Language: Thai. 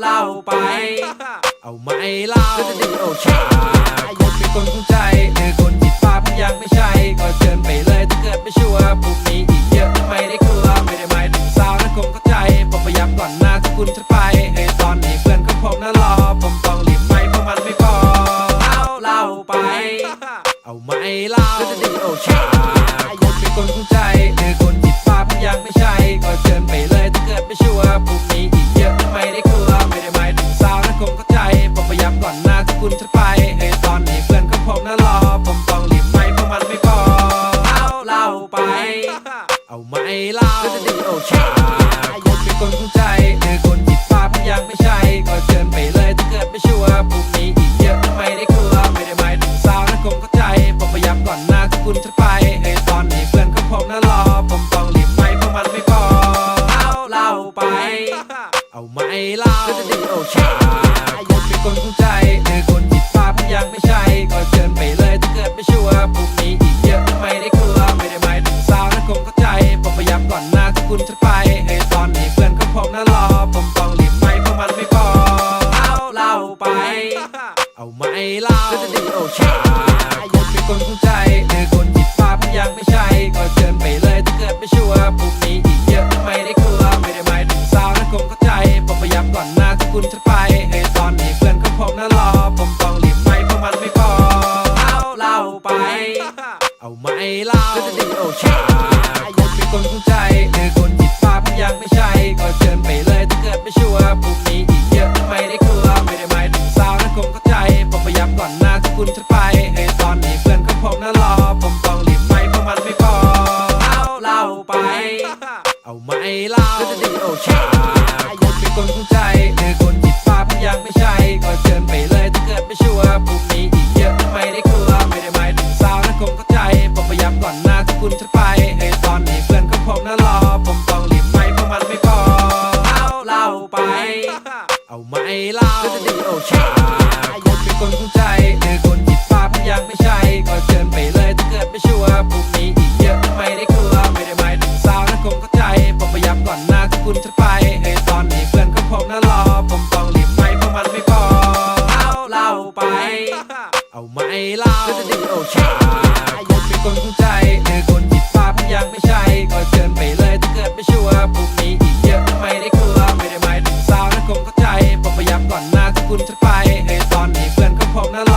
เล่าไป เอาไหม่เล่าจะดีโอชาคนเป็นคนของใจหรือคนจิตฟ้าพันยังไม่ใช่ ก็เชิญไปเลยถ้าเกิดไม่ชัวร์พวกนี้อีกเยอะไม่ได้กลัวไม่ได้หมายถึงสาวนะคงเข้าใจ ผมพยายามก่อนหน้าที่คุณจะไปเฮ้ยตอนนี้เพื่อนของผมน่ารอผมต้องรีบไปเพราะมันไม่พอเอาเล่าไป เอาไหม่เล่าจะดีโอชาคนเป็นคนของใจหรือคนจิตฟ้าพันยังไม่ใช่ก็ ยายามก่อนหน้าที่คุณจะไปเฮ้ยตอนนี้เพื่อนของผมน่ารอ ผมต้องรีบไปเพราะมันไม่พอเอาเล่าไป เอาไหม่เล่าจะดีโอชาคนเป็นคนของใจหรือคนจิตฟ้าพันยังไม่ใช่ ก็เชิญไปเลยถ้าเกิดไม่ชัวร์พวกนี้อีกเยอะทำไมได้กลัวไม่ได้หมายถึงสาวนะคงเข้าใจ ผมพยายามก่อนหน้าที่คุณจะไปเฮ้ยตอนนี้เพื่อนของผมน่ารอ ผมต้องรีบไปเพราะมันไม่พอเอาเล่าไป เอาไหม่เล่าจะดีโอชาค เป็นคนของใจหรือคนจิตฟ้าพันยังไม่ใช่ ก็เชิญไปเลยถ้าเกิดไม่ชัวร์พวกนี้อีกเยอะไม่ได้กลัว ไม่ได้หมายถึงสาวนะคงเข้าใจ ผมพยายามก่อนหน้าที่คุณจะไปเฮ้ตอนนี้เพื่อนของผมน่ารอ ผมต้องรีบไปเพราะมันไม่พอเอาเล่าไป เอาไหม่เล่าจะดีโอชาคนเป็นคนของใจหรือคนจิตฟ้าพันยังไม่ใช่ ก็เชิญไปเลยถ้าเกิดไม่ชัวร์พวกนี้อีกเยอะไม่ได้กลัว ไม่ได้หมายถึงสาวนะคงเข้าใจ ผมพยายามก่อนหน้าที่คุณจะไปเฮ้ เอาไหม่เล่าจะดีโอชาคนเป็นคนของใจหรือคนจิตฟ้าพันยังไม่ใช่ ก็เชิญไปเลยถ้าเกิดไม่ชัวร์พวกนี้อีกเยอะไม่ได้กลัวไม่ได้หมายถึงสาวนะคงเข้าใจ ผมพยายามก่อนหน้าที่คุณจะไปเฮ้ยตอนนี้เพื่อนของผมน่ารอ ผมต้องรีบไปเพราะมันไม่พอเอาเล่าไป เอาไหม่เล่าจะดีโอชาคนเป็นคนของใจหรือคนจิตฟ้าพันยังไม่ใช่ ก็เชิญไปเลยถ้าเกิดไม่ชัวร์พวกนี้ เอาไหมเล่าก็จะดีโอชาคนเป็นคนเข้าใจหรือคนจิตฟ้าผมยังไม่ใช่ ก็เชิญไปเลยถ้าเกิดไม่ชัวร์พรุ่งนี้อีกเยอะไม่ได้กลัวไม่ได้หมายถึงสาวนะคงเข้าใจ ผมพยายามก่อนหน้าที่คุณจะไปเฮ้ยตอนนี้เพื่อนของผมน่ารอ ผมต้องรีบไปเพราะมันไม่พอเอาเล่าไป เอาไหมเล่าก็จะดีโอชาคนเป็นคนเข้าใจหรือคนจิตฟ้าผมยังไม่ใช่ ก็เชิญไปเลยถ้าเกิดไม่ชัวร์พรุ่งนี้ คุณจะไปในตอนนี้เพื่อนขอผมนั้น